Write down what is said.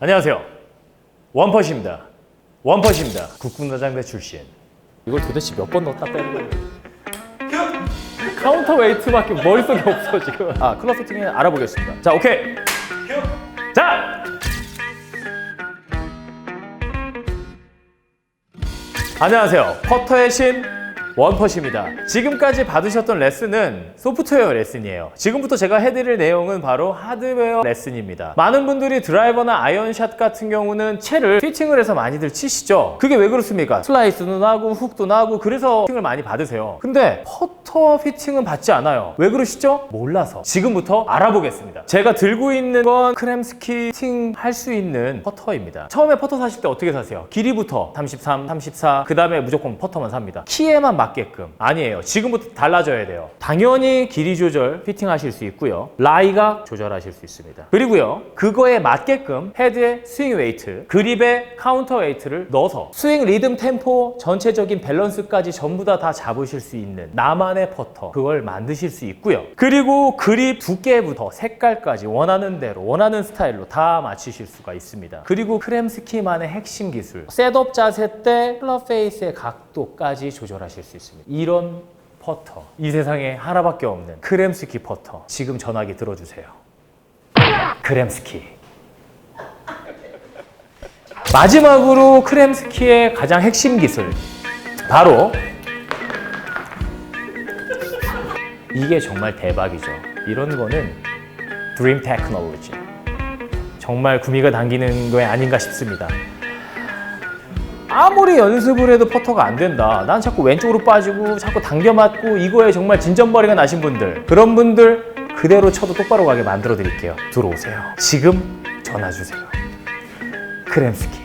안녕하세요. 원퍼시입니다. 원퍼시입니다. 국군노장대 출신. 이걸 도대체 몇 번 넣었다 빼는 거예요? 카운터 웨이트밖에 머릿속에 없어 지금. 아 클럽 피팅에 알아보겠습니다. 자 오케이. 자. 안녕하세요. 퍼터의 신 원퍼시입니다. 지금까지 받으셨던 레슨은 소프트웨어 레슨이에요. 지금부터 제가 해드릴 내용은 바로 하드웨어 레슨입니다. 많은 분들이 드라이버나 아이언샷 같은 경우는 채를 피칭을 해서 많이들 치시죠. 그게 왜 그렇습니까? 슬라이스도 나고 훅도 나고 그래서 피팅을 많이 받으세요. 근데 퍼 터 피팅은 받지 않아요. 왜 그러시죠? 몰라서. 지금부터 알아보겠습니다. 제가 들고 있는 건 크램스키 피팅 할 수 있는 퍼터입니다. 처음에 퍼터 사실 때 어떻게 사세요? 길이부터 33, 34, 그 다음에 무조건 퍼터만 삽니다. 키에만 맞게끔. 아니에요. 지금부터 달라져야 돼요. 당연히 길이 조절 피팅하실 수 있고요. 라이가 조절하실 수 있습니다. 그리고요. 그거에 맞게끔 헤드에 스윙 웨이트, 그립에 카운터 웨이트를 넣어서 스윙 리듬 템포 전체적인 밸런스까지 전부 다 다 잡으실 수 있는 나만의 퍼터 그걸 만드실 수 있고요. 그리고 그립 두께부터 색깔까지 원하는 대로 원하는 스타일로 다 맞추실 수가 있습니다. 그리고 크램스키만의 핵심 기술 셋업 자세 때 클럽 페이스의 각도까지 조절하실 수 있습니다. 이런 퍼터 이 세상에 하나밖에 없는 크램스키 퍼터 지금 전화기 들어주세요. 크램스키 마지막으로 크램스키의 가장 핵심 기술 바로 이게 정말 대박이죠. 이런 거는 드림 테크놀로지. 정말 구미가 당기는 거 아닌가 싶습니다. 아무리 연습을 해도 퍼터가 안 된다. 난 자꾸 왼쪽으로 빠지고 자꾸 당겨 맞고 이거에 정말 진전머리가 나신 분들 그런 분들 그대로 쳐도 똑바로 가게 만들어 드릴게요. 들어오세요. 지금 전화 주세요. 크램스키.